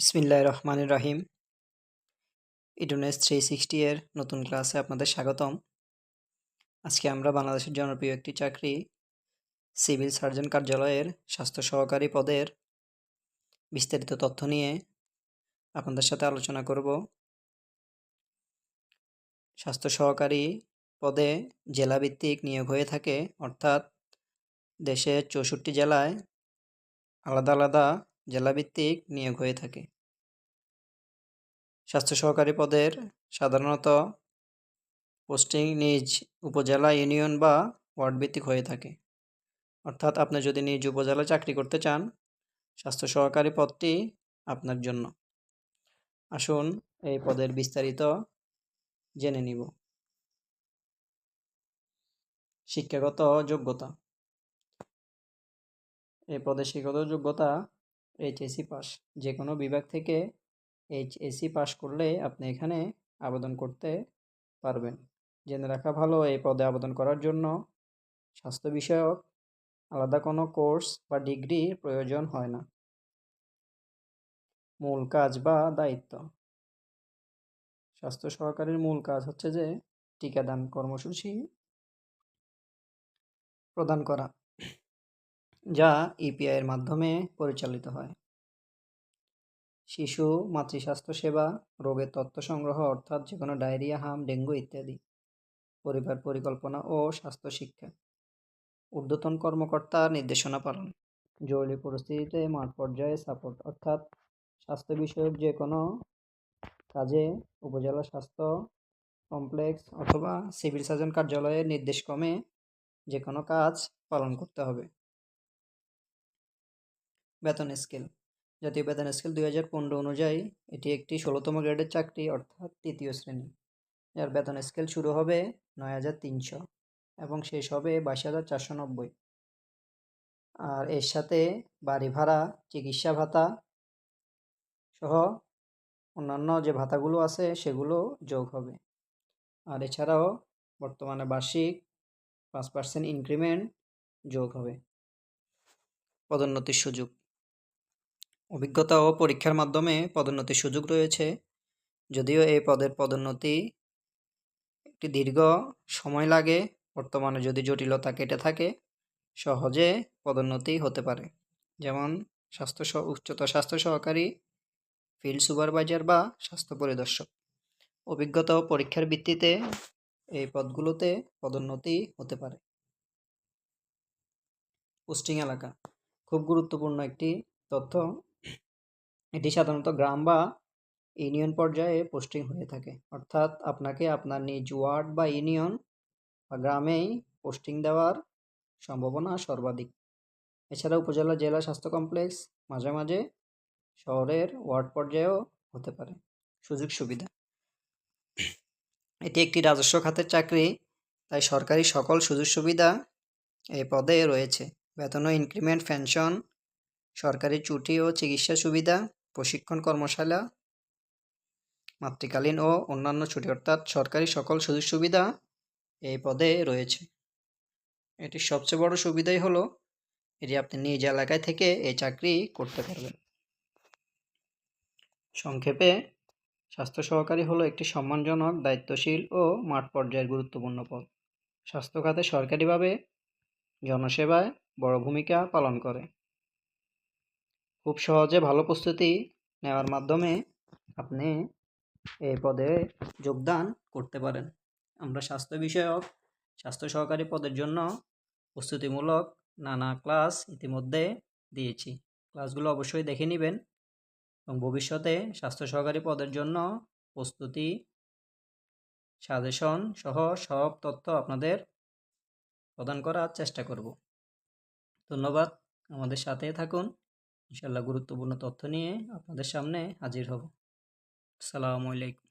বিসমিল্লাহ রহমান রাহিম ইডুনেস থ্রি সিক্সটি এর নতুন ক্লাসে আপনাদের স্বাগতম। আজকে আমরা বাংলাদেশের জনপ্রিয় একটি চাকরি, সিভিল সার্জন কার্যালয়ের স্বাস্থ্য সহকারী পদের বিস্তারিত তথ্য নিয়ে আপনাদের সাথে আলোচনা করব। স্বাস্থ্য সহকারী পদে জেলাভিত্তিক নিয়োগ হয়ে থাকে, অর্থাৎ দেশের চৌষট্টি জেলায় আলাদা আলাদা জেলাভিত্তিক নিয়োগ হয়ে থাকে। স্বাস্থ্য সহকারী পদের সাধারণত পোস্টিং নিজ উপজেলা ইউনিয়ন বা ওয়ার্ড ভিত্তিক হয়ে থাকে। অর্থাৎ আপনি যদি নিজ উপজেলায় চাকরি করতে চান, স্বাস্থ্য সহকারী পদটি আপনার জন্য। আসুন এই পদের বিস্তারিত জেনে নিব। শিক্ষাগত যোগ্যতা। এই পদের শিক্ষাগত যোগ্যতা এইচএসি পাস যে কোনো বিভাগ থেকে এইচএসি পাস করলে আপনি এখানে আবেদন করতে পারবেন। জেনে রাখা ভালো, এই পদে আবেদন করার জন্য স্বাস্থ্য বিষয়ক আলাদা কোনো কোর্স বা ডিগ্রি প্রয়োজন হয় না। মূল কাজ বা দায়িত্ব। স্বাস্থ্য সহকারীর মূল কাজ হচ্ছে যে টিকাদান কর্মসূচি প্রদান করা, যা ইপিআইয়ের মাধ্যমে পরিচালিত হয়। শিশু, মাতৃস্বাস্থ্য সেবা, রোগের তথ্য সংগ্রহ অর্থাৎ যে কোনো ডায়রিয়া, হাম, ডেঙ্গু ইত্যাদি। পরিবার পরিকল্পনা ও স্বাস্থ্য শিক্ষা। ঊর্ধ্বতন কর্মকর্তা নির্দেশনা পালন। জরুরি পরিস্থিতিতে মাঠ পর্যায়ে সাপোর্ট অর্থাৎ স্বাস্থ্য বিষয়ক যে কোনো কাজে উপজেলা স্বাস্থ্য কমপ্লেক্স অথবা সিভিল সার্জন কার্যালয়ের নির্দেশক্রমে যে কোনো কাজ পালন করতে হবে। বেতন স্কেল জাতীয় বেতন স্কেল দুই হাজার পনেরো অনুযায়ী এটি একটি ষোলোতম গ্রেডের চাকরি, অর্থাৎ তৃতীয় শ্রেণি। যার বেতন স্কেল শুরু হবে নয় হাজার তিনশো এবং শেষ হবে বাইশ হাজার চারশো নব্বই। আর এর সাথে বাড়ি ভাড়া, চিকিৎসা ভাতা সহ অন্যান্য যে ভাতাগুলো আছে সেগুলো যোগ হবে। আর এছাড়াও বর্তমানে বার্ষিক পাঁচ পার্সেন্ট ইনক্রিমেন্ট যোগ হবে। পদোন্নতির সুযোগ। অভিজ্ঞতা ও পরীক্ষার মাধ্যমে পদোন্নতির সুযোগ রয়েছে। যদিও এই পদের পদোন্নতি একটি দীর্ঘ সময় লাগে, বর্তমানে যদি জটিলতা কেটে থাকে, সহজে পদোন্নতি হতে পারে। যেমন স্বাস্থ্য উচ্চতর স্বাস্থ্য সহকারী, ফিল্ড সুপারভাইজার বা স্বাস্থ্য পরিদর্শক। অভিজ্ঞতা ও পরীক্ষার ভিত্তিতে এই পদগুলোতে পদোন্নতি হতে পারে। পোস্টিং এলাকা। খুব গুরুত্বপূর্ণ একটি তথ্য এটি সাধারণত গ্রাম বা ইউনিয়ন পর্যায়ে পোস্টিং হয়ে থাকে। অর্থাৎ আপনাকে আপনার নিজ ওয়ার্ড বা ইউনিয়ন বা গ্রামেই পোস্টিং দেওয়ার সম্ভাবনা সর্বাধিক। এছাড়া উপজেলা জেলা স্বাস্থ্য কমপ্লেক্স মাঝে মাঝে শহরের ওয়ার্ড পর্যায়েও হতে পারে। সুযোগ সুবিধা। এটি একটি রাজস্ব খাতের চাকরি, তাই সরকারি সকল সুযোগ সুবিধা এই পদে রয়েছে। বেতন ও ইনক্রিমেন্ট পেনশন সরকারি ছুটি ও চিকিৎসা সুবিধা প্রশিক্ষণ কর্মশালা, মাতৃকালীন ও অন্যান্য ছুটি, অর্থাৎ সরকারি সকল সুযোগ সুবিধা এই পদে রয়েছে। এটির সবচেয়ে বড় সুবিধাই হলো, এটি আপনি নিজ এলাকায় থেকে এই চাকরি করতে পারবেন। সংক্ষেপে, স্বাস্থ্য সহকারী হলো একটি সম্মানজনক, দায়িত্বশীল ও মাঠ পর্যায়ের গুরুত্বপূর্ণ পদ। স্বাস্থ্য খাতে সরকারিভাবে জনসেবায় বড় ভূমিকা পালন করে। খুব সহজে ভালো প্রস্তুতি নেওয়ার মাধ্যমে আপনি এই পদে যোগদান করতে পারেন। আমরা স্বাস্থ্য বিষয়ক, স্বাস্থ্য সহকারী পদের জন্য প্রস্তুতিমূলক নানা ক্লাস ইতিমধ্যে দিয়েছি। ক্লাসগুলো অবশ্যই দেখে নেবেন এবং ভবিষ্যতে স্বাস্থ্য সহকারী পদের জন্য প্রস্তুতি, সাজেশন সহ সব তথ্য আপনাদের প্রদান করার চেষ্টা করব। ধন্যবাদ। আমাদের সাথে থাকুন। ইনশাল্লাহ গুরুত্বপূর্ণ তথ্য নিয়ে আপনাদের সামনে হাজির হব। আসসালামু আলাইকুম।